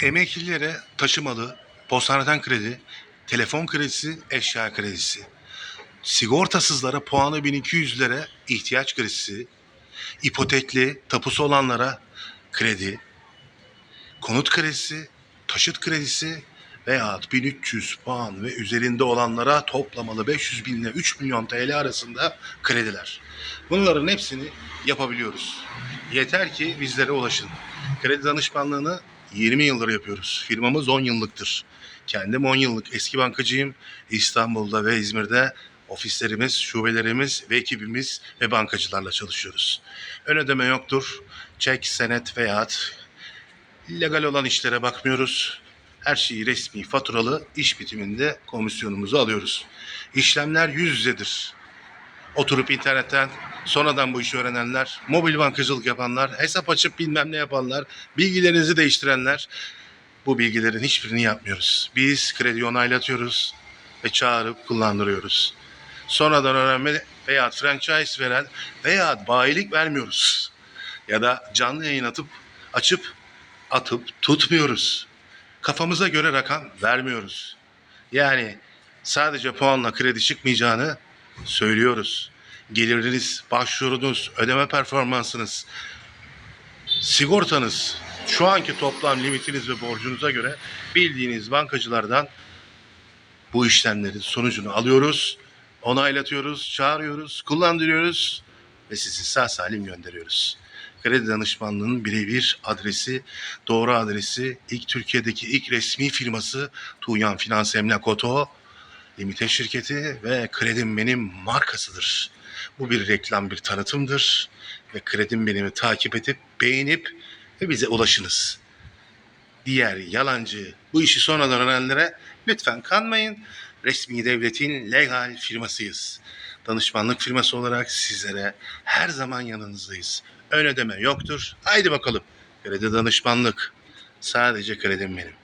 Emeklilere taşımalı, postaneden kredi, telefon kredisi, eşya kredisi. Sigortasızlara puanı 1200'lere ihtiyaç kredisi, ipotekli, tapusu olanlara kredi, konut kredisi, taşıt kredisi veya 1300 puan ve üzerinde olanlara toplamalı 500 bin ile 3 milyon TL arasında krediler. Bunların hepsini yapabiliyoruz. Yeter ki bizlere ulaşın. Kredi danışmanlığını 20 yıldır yapıyoruz. Firmamız 10 yıllıktır. Kendim 10 yıllık eski bankacıyım. İstanbul'da ve İzmir'de ofislerimiz, şubelerimiz ve ekibimiz ve bankacılarla çalışıyoruz. Ön ödeme yoktur. Çek, senet veyahut legal olan işlere bakmıyoruz. Her şeyi resmi, faturalı iş bitiminde komisyonumuzu alıyoruz. İşlemler yüz yüzedir. Oturup internetten sonradan bu işi öğrenenler, mobil bankacılık yapanlar, hesap açıp bilmem ne yapanlar, bilgilerinizi değiştirenler bu bilgilerin hiçbirini yapmıyoruz. Biz kredi onaylatıyoruz ve çağırıp kullandırıyoruz. Sonradan öğrenme veya franchise veren veya bayilik vermiyoruz. Ya da canlı yayın atıp açıp atıp tutmuyoruz. Kafamıza göre rakam vermiyoruz. Yani sadece puanla kredi çıkmayacağını söylüyoruz. Geliriniz, başvurunuz, ödeme performansınız, sigortanız, şu anki toplam limitiniz ve borcunuza göre bildiğiniz bankacılardan bu işlemlerin sonucunu alıyoruz, onaylatıyoruz, çağırıyoruz, kullandırıyoruz ve sizi sağ salim gönderiyoruz. Kredi danışmanlığının birebir adresi, doğru adresi, ilk Türkiye'deki ilk resmi firması Tuğyan Finans Emlak Oto, limite şirketi ve Kredim Benim markasıdır. Bu bir reklam, bir tanıtımdır ve Kredim Benim'i takip edip, beğenip ve bize ulaşınız. Diğer yalancı, bu işi sonradan öğrenenlere lütfen kanmayın. Resmi devletin legal firmasıyız. Danışmanlık firması olarak sizlere her zaman yanınızdayız. Ön ödeme yoktur. Haydi bakalım. Kredi danışmanlık. Sadece kredim benim.